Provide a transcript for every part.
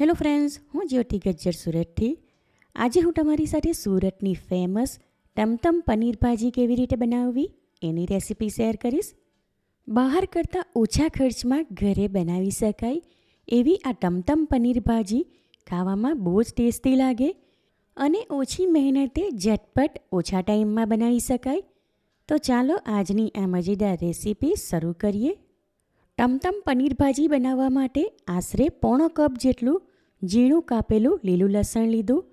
Hello friends હું જ્યોતિ ગજ્જર સુરતથી. આજે હું તમારી સાથે સુરતની ફેમસ ટમટમ પનીર ભાજી કેવી રીતે બનાવવી એની રેસિપી શેર કરીશ. બહાર કરતાં ઓછા ખર્ચમાં ઘરે બનાવી શકાય એવી આ ટમટમ પનીર ભાજી ખાવામાં બહુ જ ટેસ્ટી લાગે અને ઓછી મહેનતે ઝટપટ ઓછા ટાઈમમાં બનાવી શકાય. તો ચાલો આજની આ મજેદાર રેસિપી શરૂ કરીએ. ટમટમ પનીર ભાજી બનાવવા માટે આશરે પોણો કપ જેટલું ઝીણું કાપેલું લીલું લસણ લીધું.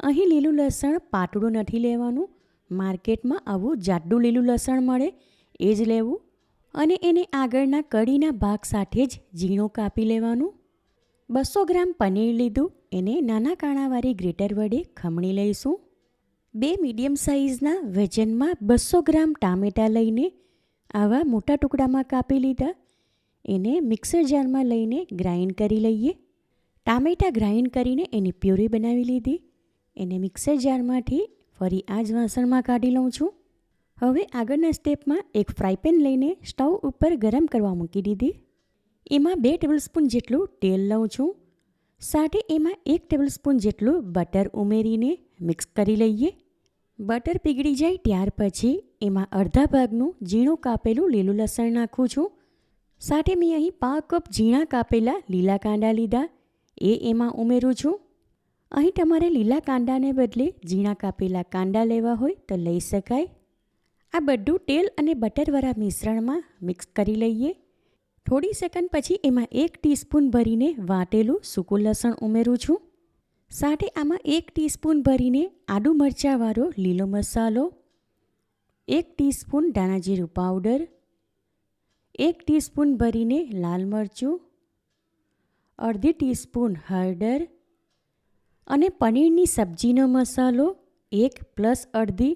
અહીં લીલું લસણ પાતળું નથી લેવાનું. માર્કેટમાં આવું જાડું લીલું લસણ મળે, એ જ લેવું. અને એને આગળના કઢીના ભાગ સાથે જ ઝીણું કાપી લેવાનું. બસો ગ્રામ પનીર લીધું. એને નાના કાણાવાળી ગ્રેટર વડે ખમણી લઈશું. બે મીડિયમ સાઇઝના વજનમાં બસો ગ્રામ ટામેટાં લઈને આવા મોટા ટુકડામાં કાપી લીધા. એને મિક્સર જારમાં લઈને ગ્રાઇન્ડ કરી લઈએ. ટામેટાં ગ્રાઇન્ડ કરીને એની પ્યુરી બનાવી લીધી. એને મિક્સર જારમાંથી ફરી આ જ વાસણમાં કાઢી લઉં છું. હવે આગળના સ્ટેપમાં એક ફ્રાયપેન લઈને સ્ટવ ઉપર ગરમ કરવા મૂકી દીધી. એમાં બે ટેબલસ્પૂન જેટલું તેલ લઉં છું. સાથે એમાં એક ટેબલસ્પૂન જેટલું બટર ઉમેરીને મિક્સ કરી લઈએ. બટર પીગળી જાય ત્યાર પછી એમાં અડધા ભાગનું ઝીણું કાપેલું લીલું લસણ નાખું છું. સાથે મેં અહીં પા કપ ઝીણા કાપેલા લીલા કાંદા લીધા. એ એમાં ઉમેરું છું? અહીં તમારે લીલા કાંદાને બદલે ઝીણા કાપેલા કાંદા લેવા હોય તો લઈ શકાય. આ બધું તેલ અને બટરવાળા મિશ્રણમાં મિક્સ કરી લઈએ. થોડી સેકન્ડ પછી એમાં એક ટીસ્પૂન ભરીને વાટેલું સૂકું લસણ ઉમેરું છું. સાથે આમાં એક ટીસ્પૂન ભરીને આદુ મરચાંવાળો લીલો મસાલો, એક ટીસ્પૂન ધાણા જીરું પાવડર, એક ટીસ્પૂન ભરીને લાલ મરચું અડધી ટીસ્પૂન હળદર અને પનીરની સબ્જીનો મસાલો, એક પ્લસ અડધી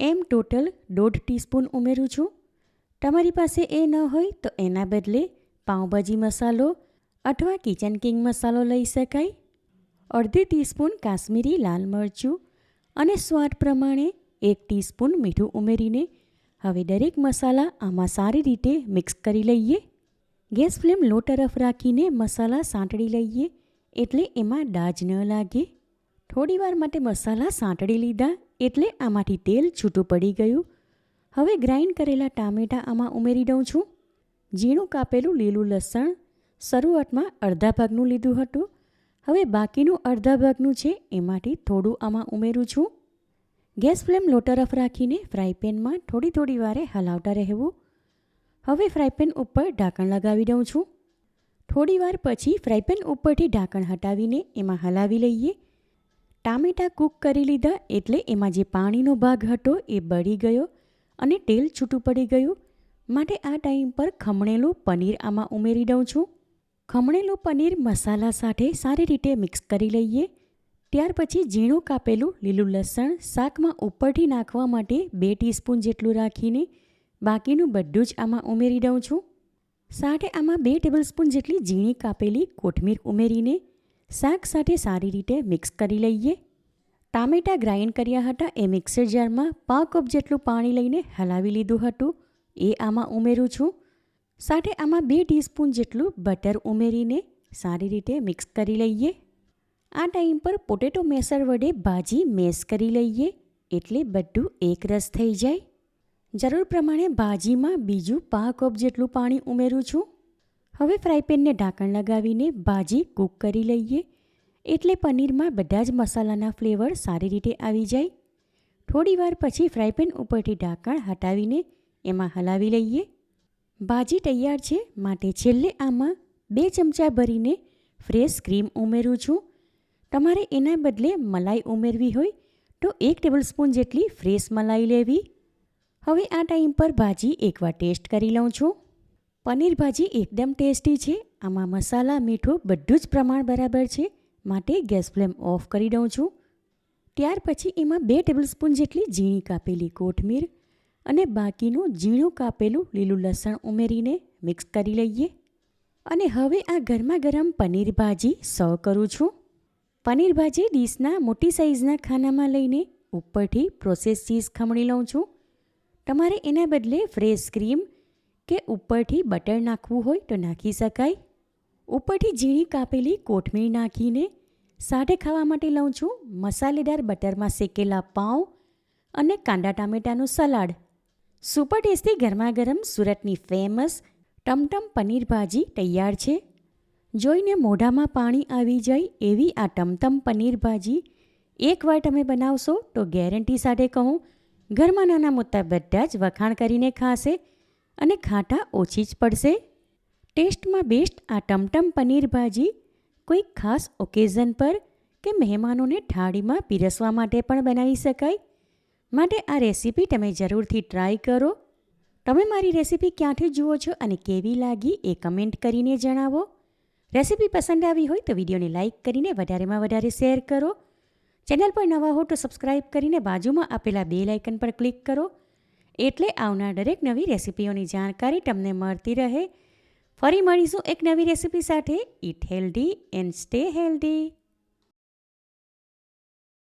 એમ ટોટલ દોઢ ટીસ્પૂન ઉમેરું છું. તમારી પાસે એ ન હોય તો એના બદલે પાઉંભાજી મસાલો અથવા કિચન કિંગ મસાલો લઈ શકાય. અડધી ટીસ્પૂન કાશ્મીરી લાલ મરચું અને સ્વાદ પ્રમાણે એક ટીસ્પૂન મીઠું ઉમેરીને હવે દરેક મસાલા આમાં સારી રીતે મિક્સ કરી લઈએ. ગેસ ફ્લેમ લો તરફ રાખીને મસાલા સાંતળી લઈએ. એટલે એમાં ડાજ ન લાગે. થોડીવાર માટે મસાલા સાંતળી લીધા. એટલે આમાંથી તેલ છૂટું પડી ગયું. હવે ગ્રાઇન્ડ કરેલા ટામેટાં આમાં ઉમેરી દઉં છું. ઝીણું કાપેલું લીલું લસણ. શરૂઆતમાં અડધા ભાગનું લીધું હતું. હવે બાકીનું અડધા ભાગનું છે એમાંથી થોડું આમાં ઉમેરું છું. ગેસ ફ્લેમ લો તરફ રાખીને ફ્રાય પેનમાં થોડી થોડી વારે હલાવતા રહેવું. હવે ફ્રાયપેન ઉપર ઢાંકણ લગાવી દઉં છું. થોડીવાર પછી ફ્રાયપેન ઉપરથી ઢાંકણ હટાવીને એમાં હલાવી લઈએ. ટામેટાં કૂક કરી લીધા એટલે એમાં જે પાણીનો ભાગ હતો એ બળી ગયો અને તેલ છૂટું પડી ગયું. માટે આ ટાઈમ પર ખમણેલું પનીર આમાં ઉમેરી દઉં છું. ખમણેલું પનીર મસાલા સાથે સારી રીતે મિક્સ કરી લઈએ. ત્યાર પછી ઝીણું કાપેલું લીલું લસણ શાકમાં ઉપરથી નાખવા માટે બે ટીસ્પૂન જેટલું રાખીને બાકીનું બધું જ આમાં ઉમેરી દઉં છું. સાથે આમાં બે ટેબલસ્પૂન જેટલી ઝીણી કાપેલી કોથમીર ઉમેરીને શાક સાથે સારી રીતે મિક્સ કરી લઈએ. ટામેટાં ગ્રાઇન્ડ કર્યા હતા એ મિક્સર જારમાં પાંચ કપ જેટલું પાણી લઈને હલાવી લીધું હતું. એ આમાં ઉમેરું છું. સાથે આમાં બે ટીસ્પૂન જેટલું બટર ઉમેરીને સારી રીતે મિક્સ કરી લઈએ. આ ટાઈમ પર પોટેટો મેસર વડે ભાજી મેસ કરી લઈએ એટલે બધું એક રસ થઈ જાય. જરૂર પ્રમાણે ભાજીમાં બીજું પા કપ જેટલું પાણી ઉમેરું છું. હવે ફ્રાયપેનને ઢાંકણ લગાવીને ભાજી કૂક કરી લઈએ. એટલે પનીરમાં બધા જ મસાલાના ફ્લેવર સારી રીતે આવી જાય. થોડીવાર પછી ફ્રાયપેન ઉપરથી ઢાંકણ હટાવીને એમાં હલાવી લઈએ. ભાજી તૈયાર છે માટે છેલ્લે આમાં બે ચમચા ભરીને ફ્રેશ ક્રીમ ઉમેરું છું. તમારે એના બદલે મલાઈ ઉમેરવી હોય તો એક ટેબલસ્પૂન જેટલી ફ્રેશ મલાઈ લેવી. હવે આ ટાઈમ પર ભાજી એકવાર ટેસ્ટ કરી લઉં છું. પનીર ભાજી એકદમ ટેસ્ટી છે. આમાં મસાલા, મીઠું બધું જ પ્રમાણ બરાબર છે. માટે ગેસ ફ્લેમ ઓફ કરી દઉં છું. ત્યાર પછી એમાં બે ટેબલસ્પૂન જેટલી ઝીણી કાપેલી કોથમીર અને બાકીનું ઝીણું કાપેલું લીલું લસણ ઉમેરીને મિક્સ કરી લઈએ. અને હવે આ ગરમા ગરમ પનીર ભાજી સર્વ કરું છું. પનીર ભાજી ડીશના મોટી સાઇઝના ખાનામાં લઈને ઉપરથી પ્રોસેસ ચીઝ ખમણી લઉં છું. તમારે એના બદલે ફ્રેશ ક્રીમ કે ઉપરથી બટર નાખવું હોય તો નાખી શકાય. ઉપરથી ઝીણી કાપેલી કોથમીર નાખીને સાથે ખાવા માટે લઉં છું મસાલેદાર બટરમાં શેકેલા પાઉં અને કાંદા ટામેટાનું સલાડ. સુપર ટેસ્ટી ગરમા ગરમ સુરતની ફેમસ ટમટમ પનીર ભાજી તૈયાર છે. જોઈને મોઢામાં પાણી આવી જાય એવી આ ટમટમ પનીર ભાજી એકવાર તમે બનાવશો તો ગેરંટી સાથે કહું ઘરમાં નાના મોટા બધા જ વખાણ કરીને ખાશે અને ખાટા ઓછી જ પડશે. ટેસ્ટમાં બેસ્ટ આ ટમટમ પનીર ભાજી કોઈ ખાસ ઓકેઝન પર કે મહેમાનોને થાળીમાં પીરસવા માટે પણ બનાવી શકાય. માટે આ રેસીપી તમે જરૂરથી ટ્રાય કરો. તમે મારી રેસીપી ક્યાંથી જુઓ છો અને કેવી લાગી એ કમેન્ટ કરીને જણાવો. રેસીપી પસંદ આવી હોય તો વિડીયોને લાઇક કરીને વધારેમાં વધારે શેર કરો. ચેનલ પર નવા હો તો સબસ્ક્રાઇબ કરીને બાજુમાં આપેલા બે લાઇકન પર ક્લિક કરો. એટલે આવનાર દરેક નવી રેસીપીઓની જાણકારી તમને મળતી રહે. ફરી મળીશું એક નવી રેસીપી સાથે. Eat healthy and stay healthy